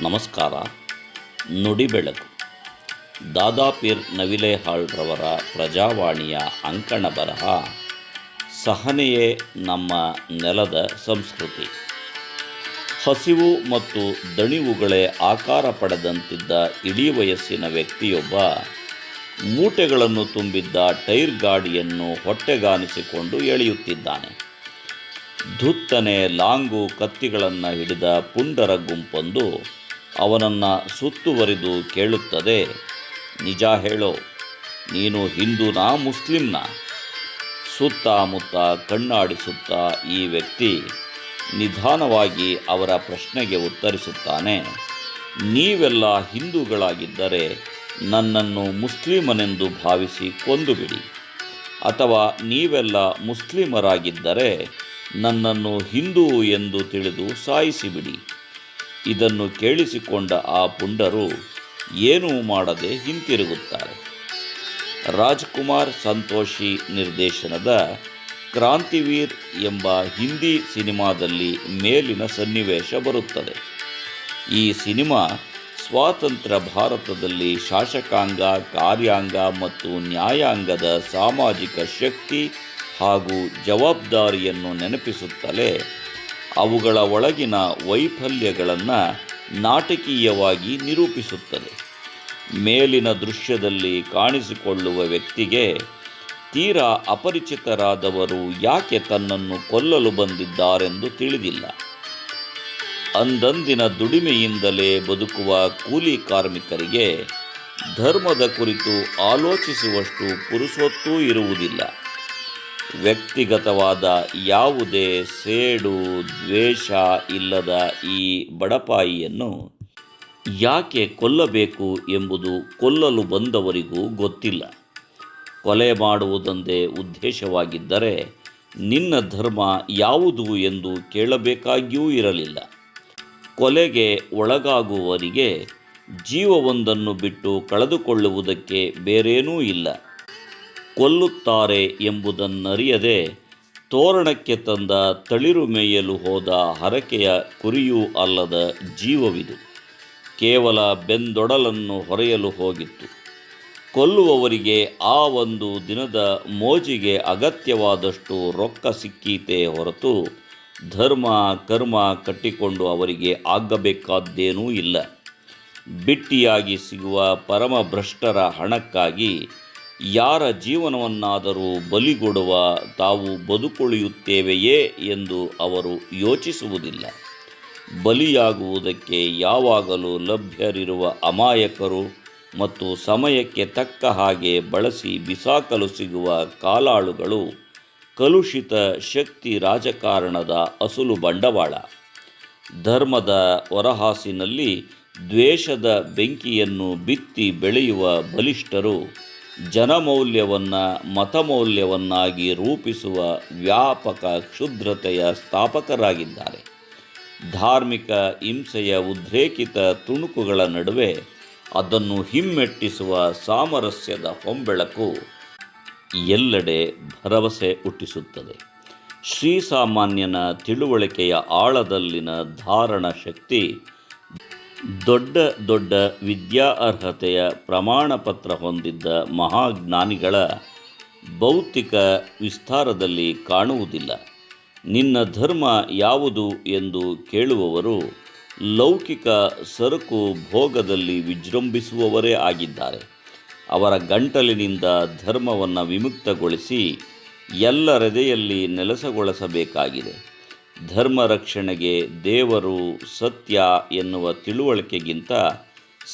ನಮಸ್ಕಾರ. ನುಡಿಬೆಳಕು. ದಾದಾಪೀರ್ ನವಿಲೇಹಾಳ್ರವರ ಪ್ರಜಾವಾಣಿಯ ಅಂಕಣ ಬರಹ, ಸಹನೆಯೇ ನಮ್ಮ ನೆಲದ ಸಂಸ್ಕೃತಿ. ಹಸಿವು ಮತ್ತು ದಣಿವುಗಳೇ ಆಕಾರ ಪಡೆದಂತಿದ್ದ ಇಡೀ ವಯಸ್ಸಿನ ವ್ಯಕ್ತಿಯೊಬ್ಬ, ಮೂಟೆಗಳನ್ನು ತುಂಬಿದ್ದ ಟೈರ್ ಗಾಡಿಯನ್ನು ಹೊಟ್ಟೆಗಾನಿಸಿಕೊಂಡು ಎಳೆಯುತ್ತಿದ್ದಾನೆ. ಧುತ್ತನೆ ಲಾಂಗು ಕತ್ತಿಗಳನ್ನು ಹಿಡಿದ ಪುಂಡರ ಗುಂಪೊಂದು ಅವನನ್ನು ಸುತ್ತುವರಿದು ಕೇಳುತ್ತದೆ. ನಿಜ ಹೇಳೋ, ನೀನು ಹಿಂದೂನಾ ಮುಸ್ಲಿಂನ ಸುತ್ತಮುತ್ತ ಕಣ್ಣಾಡಿಸುತ್ತ ಈ ವ್ಯಕ್ತಿ ನಿಧಾನವಾಗಿ ಅವರ ಪ್ರಶ್ನೆಗೆ ಉತ್ತರಿಸುತ್ತಾನೆ. ನೀವೆಲ್ಲ ಹಿಂದೂಗಳಾಗಿದ್ದರೆ ನನ್ನನ್ನು ಮುಸ್ಲಿಮನೆಂದು ಭಾವಿಸಿ ಕೊಂದುಬಿಡಿ. ಅಥವಾ ನೀವೆಲ್ಲ ಮುಸ್ಲಿಮರಾಗಿದ್ದರೆ ನನ್ನನ್ನು ಹಿಂದೂ ಎಂದು ತಿಳಿದು ಸಾಯಿಸಿಬಿಡಿ. ಇದನ್ನು ಕೇಳಿಸಿಕೊಂಡ ಆ ಪುಂಡರು ಏನೂ ಮಾಡದೆ ಹಿಂತಿರುಗುತ್ತಾರೆ. ರಾಜ್ಕುಮಾರ್ ಸಂತೋಷಿ ನಿರ್ದೇಶನದ ಕ್ರಾಂತಿವೀರ್ ಎಂಬ ಹಿಂದಿ ಸಿನಿಮಾದಲ್ಲಿ ಮೇಲಿನ ಸನ್ನಿವೇಶ ಬರುತ್ತದೆ. ಈ ಸಿನಿಮಾ ಸ್ವಾತಂತ್ರ್ಯ ಭಾರತದಲ್ಲಿ ಶಾಸಕಾಂಗ, ಕಾರ್ಯಾಂಗ ಮತ್ತು ನ್ಯಾಯಾಂಗದ ಸಾಮಾಜಿಕ ಶಕ್ತಿ ಹಾಗೂ ಜವಾಬ್ದಾರಿಯನ್ನು ನೆನಪಿಸುತ್ತಲೇ ಅವುಗಳ ಒಳಗಿನ ವೈಫಲ್ಯಗಳನ್ನು ನಾಟಕೀಯವಾಗಿ ನಿರೂಪಿಸುತ್ತದೆ. ಮೇಲಿನ ದೃಶ್ಯದಲ್ಲಿ ಕಾಣಿಸಿಕೊಳ್ಳುವ ವ್ಯಕ್ತಿಗೆ ತೀರಾ ಅಪರಿಚಿತರಾದವರು ಯಾಕೆ ತನ್ನನ್ನು ಕೊಲ್ಲಲು ಬಂದಿದ್ದಾರೆಂದು ತಿಳಿದಿಲ್ಲ. ಅಂದಂದಿನ ದುಡಿಮೆಯಿಂದಲೇ ಬದುಕುವ ಕೂಲಿ ಕಾರ್ಮಿಕರಿಗೆ ಧರ್ಮದ ಕುರಿತು ಆಲೋಚಿಸುವಷ್ಟು ಪುರುಸೊತ್ತೂ ಇರುವುದಿಲ್ಲ. ವ್ಯಕ್ತಿಗತವಾದ ಯಾವುದೇ ಸೇಡು, ದ್ವೇಷ ಇಲ್ಲದ ಈ ಬಡಪಾಯಿಯನ್ನು ಯಾಕೆ ಕೊಲ್ಲಬೇಕು ಎಂಬುದು ಕೊಲ್ಲಲು ಬಂದವರಿಗೂ ಗೊತ್ತಿಲ್ಲ. ಕೊಲೆ ಮಾಡುವುದೊಂದೇ ಉದ್ದೇಶವಾಗಿದ್ದರೆ ನಿನ್ನ ಧರ್ಮ ಯಾವುದು ಎಂದು ಕೇಳಬೇಕಾಗಿಯೂ ಇರಲಿಲ್ಲ. ಕೊಲೆಗೆ ಒಳಗಾಗುವವರಿಗೆ ಜೀವವೊಂದನ್ನು ಬಿಟ್ಟು ಕಳೆದುಕೊಳ್ಳುವುದಕ್ಕೆ ಬೇರೇನೂ ಇಲ್ಲ. ಕೊಲ್ಲುತ್ತಾರೆ ಎಂಬುದನ್ನರಿಯದೆ ತೋರಣಕ್ಕೆ ತಂದ ತಳಿರು ಮೇಯಲು ಹೋದ ಹರಕೆಯ ಕುರಿಯೂ ಅಲ್ಲದ ಜೀವವಿದು. ಕೇವಲ ಬೆಂದೊಡಲನ್ನು ಹೊರೆಯಲು ಹೋಗಿತ್ತು. ಕೊಲ್ಲುವವರಿಗೆ ಆ ಒಂದು ದಿನದ ಮೋಜಿಗೆ ಅಗತ್ಯವಾದಷ್ಟು ರೊಕ್ಕ ಸಿಕ್ಕೀತೆ ಹೊರತು ಧರ್ಮ, ಕರ್ಮ ಕಟ್ಟಿಕೊಂಡು ಅವರಿಗೆ ಆಗಬೇಕಾದ್ದೇನೂ ಇಲ್ಲ. ಬಿಟ್ಟಿಯಾಗಿ ಸಿಗುವ ಪರಮಭ್ರಷ್ಟರ ಹಣಕ್ಕಾಗಿ ಯಾರ ಜೀವನವನ್ನಾದರೂ ಬಲಿಗೊಡುವ ತಾವು ಬದುಕುಳಿಯುತ್ತೇವೆಯೇ ಎಂದು ಅವರು ಯೋಚಿಸುವುದಿಲ್ಲ. ಬಲಿಯಾಗುವುದಕ್ಕೆ ಯಾವಾಗಲೂ ಲಭ್ಯರಿರುವ ಅಮಾಯಕರು ಮತ್ತು ಸಮಯಕ್ಕೆ ತಕ್ಕ ಹಾಗೆ ಬಳಸಿ ಬಿಸಾಕಲು ಸಿಗುವ ಕಾಲಾಳುಗಳು ಕಲುಷಿತ ಶಕ್ತಿ ರಾಜಕಾರಣದ ಅಸುಲು ಬಂಡವಾಳ. ಧರ್ಮದ ಹೊರಹಾಸಿನಲ್ಲಿ ದ್ವೇಷದ ಬೆಂಕಿಯನ್ನು ಬಿತ್ತಿ ಬೆಳೆಯುವ ಬಲಿಷ್ಠರು ಜನಮೌಲ್ಯವನ್ನು, ಮತಮೌಲ್ಯವನ್ನಾಗಿ ರೂಪಿಸುವ ವ್ಯಾಪಕ ಕ್ಷುದ್ರತೆಯ ಸ್ಥಾಪಕರಾಗಿದ್ದಾರೆ. ಧಾರ್ಮಿಕ ಹಿಂಸೆಯ ಉದ್ರೇಕಿತ ತುಣುಕುಗಳ ನಡುವೆ ಅದನ್ನು ಹಿಮ್ಮೆಟ್ಟಿಸುವ ಸಾಮರಸ್ಯದ ಹೊಂಬೆಳಕು ಎಲ್ಲೆಡೆ ಭರವಸೆ ಹುಟ್ಟಿಸುತ್ತದೆ. ಶ್ರೀಸಾಮಾನ್ಯನ ತಿಳುವಳಿಕೆಯ ಆಳದಲ್ಲಿನ ಧಾರಣ ಶಕ್ತಿ ದೊಡ್ಡ ದೊಡ್ಡ ವಿದ್ಯಾ ಅರ್ಹತೆಯ ಪ್ರಮಾಣಪತ್ರ ಹೊಂದಿದ್ದ ಮಹಾಜ್ಞಾನಿಗಳ ಭೌತಿಕ ವಿಸ್ತಾರದಲ್ಲಿ ಕಾಣುವುದಿಲ್ಲ. ನಿನ್ನ ಧರ್ಮ ಯಾವುದು ಎಂದು ಕೇಳುವವರು ಲೌಕಿಕ ಸರಕು ಭೋಗದಲ್ಲಿ ವಿಜೃಂಭಿಸುವವರೇ ಆಗಿದ್ದಾರೆ. ಅವರ ಗಂಟಲಿನಿಂದ ಧರ್ಮವನ್ನು ವಿಮುಕ್ತಗೊಳಿಸಿ ಎಲ್ಲ ಹೃದಯಲ್ಲಿ ನೆಲೆಸಗೊಳಿಸಬೇಕಾಗಿದೆ. ಧರ್ಮ ರಕ್ಷಣೆಗೆ ದೇವರು ಸತ್ಯ ಎನ್ನುವ ತಿಳುವಳಿಕೆಗಿಂತ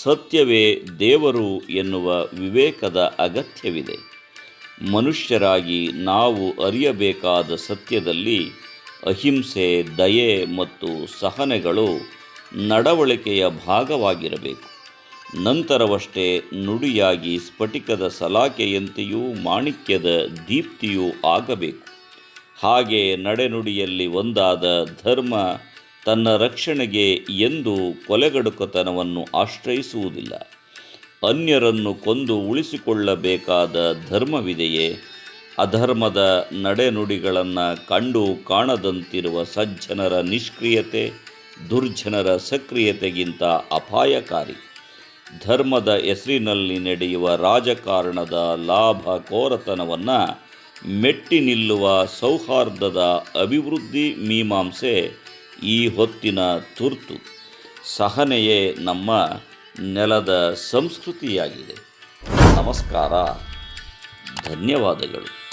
ಸತ್ಯವೇ ದೇವರು ಎನ್ನುವ ವಿವೇಕದ ಅಗತ್ಯವಿದೆ. ಮನುಷ್ಯರಾಗಿ ನಾವು ಅರಿಯಬೇಕಾದ ಸತ್ಯದಲ್ಲಿ ಅಹಿಂಸೆ, ದಯೆ ಮತ್ತು ಸಹನೆಗಳು ನಡವಳಿಕೆಯ ಭಾಗವಾಗಿರಬೇಕು. ನಂತರವಷ್ಟೇ ನುಡಿಯಾಗಿ ಸ್ಫಟಿಕದ ಸಲಾಕೆಯಂತೆಯೂ ಮಾಣಿಕ್ಯದ ದೀಪ್ತಿಯೂ ಆಗಬೇಕು. ಹಾಗೆ ನಡೆನುಡಿಯಲ್ಲಿ ಒಂದಾದ ಧರ್ಮ ತನ್ನ ರಕ್ಷಣೆಗೆ ಎಂದು ಕೊಲೆಗಡುಕತನವನ್ನು ಆಶ್ರಯಿಸುವುದಿಲ್ಲ. ಅನ್ಯರನ್ನು ಕೊಂದು ಉಳಿಸಿಕೊಳ್ಳಬೇಕಾದ ಧರ್ಮವಿದೆಯೇ? ಅಧರ್ಮದ ನಡೆನುಡಿಗಳನ್ನು ಕಂಡು ಕಾಣದಂತಿರುವ ಸಜ್ಜನರ ನಿಷ್ಕ್ರಿಯತೆ, ದುರ್ಜನರ ಸಕ್ರಿಯತೆಗಿಂತ ಅಪಾಯಕಾರಿ. ಧರ್ಮದ ಹೆಸರಿನಲ್ಲಿ ನಡೆಯುವ ರಾಜಕಾರಣದ ಲಾಭ ಕೋರತನವನ್ನು ಮೆಟ್ಟಿ ನಿಲ್ಲುವ ಸೌಹಾರ್ದದ ಅಭಿವೃದ್ಧಿ ಮೀಮಾಂಸೆ ಈ ಹೊತ್ತಿನ ತುರ್ತು. ಸಹನೆಯೇ ನಮ್ಮ ನೆಲದ ಸಂಸ್ಕೃತಿಯಾಗಿದೆ. ನಮಸ್ಕಾರ. ಧನ್ಯವಾದಗಳು.